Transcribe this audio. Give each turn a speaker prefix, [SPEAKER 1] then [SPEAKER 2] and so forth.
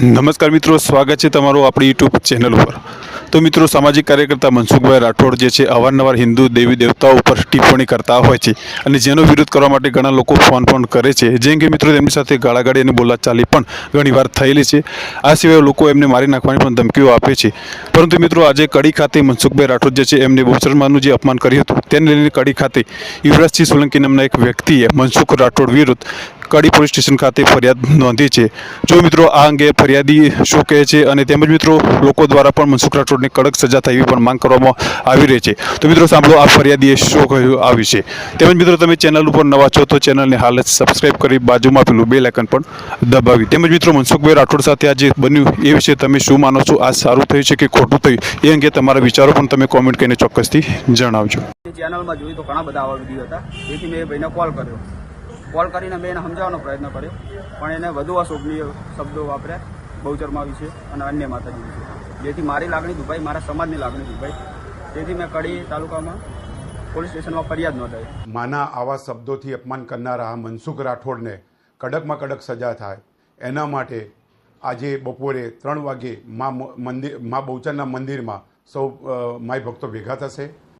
[SPEAKER 1] નમસ્કાર મિત્રો, સ્વાગત છે તમારું આપણી યુટ્યુબ ચેનલ ઉપર. તો મિત્રો, સામાજિક કાર્યકર્તા મનસુખભાઈ રાઠોડ જે છે, અવારનવાર હિન્દુ દેવી દેવતાઓ ઉપર ટિપ્પણી કરતા હોય છે અને જેનો વિરોધ કરવા માટે ઘણા લોકો ફોન ફોન કરે છે. જેમ કે મિત્રો, તેમની સાથે ગાળાગાળી અને બોલાચાલી પણ ઘણીવાર થયેલી છે. આ સિવાય લોકો એમને મારી નાખવાની પણ ધમકીઓ આપે છે. પરંતુ મિત્રો, આજે કડી ખાતે મનસુખભાઈ રાઠોડ જે છે, એમને બહુચરમાનું જે અપમાન કર્યું હતું, તેને લઈને કડી ખાતે યુવરાજસિંહ સોલંકી નામના એક વ્યક્તિએ મનસુખ રાઠોડ વિરુદ્ધ કડી પોલીસ સ્ટેશન ખાતે ફરિયાદ નોંધી છે. જો મિત્રો આ અંગે ફરિયાદી શું કહે છે અને તેમજ મિત્રો લોકો દ્વારા પણ મનસુખ રાઠોડને કડક સજા થવી પણ માંગ કરવામાં આવી રહી છે. તો મિત્રો સાંભળો આ ફરિયાદીએ શું કહ્યું આ વિશે તેમજ મિત્રો તમે ચેનલ ઉપર નવા છો તો ચેનલને હાલ જ સબસ્ક્રાઇબ કરી બાજુમાં પેલું બે લાઇકન પણ દબાવી. તેમજ મિત્રો મનસુખભાઈ રાઠોડ સાથે આ જે બન્યું એ વિશે તમે શું માનો છો? આ સારું થયું છે કે ખોટું થયું? એ અંગે તમારા વિચારો પણ તમે કોમેન્ટ કરીને ચોક્કસથી જણાવજો.
[SPEAKER 2] ચેનલમાં જોયું તો ઘણા બધા આવા વીડિયો હતા. તેથી મેં ભાઈને કોલ કર્યો. કોલ કરીને મેં એને સમજાવવાનો પ્રયત્ન કર્યો. પણ એને વધુ અશોભનીય શબ્દો વાપર્યા. બહુચરમાં વિશે અને અન્ય માતાજી વિશે જેથી મારી લાગણી દુભાઈ, મારા સમાજની લાગણી દુભાઈ. તેથી મેં કડી તાલુકામાં પોલીસ સ્ટેશનમાં ફરિયાદ નોંધાવી
[SPEAKER 3] માના આવા શબ્દોથી અપમાન કરનારા મનસુખ રાઠોડને કડકમાં કડક સજા થાય. એના માટે આજે બપોરે ત્રણ વાગે મા મંદિર, મા બહુચરના મંદિરમાં સૌ માય ભક્તો ભેગા થશે.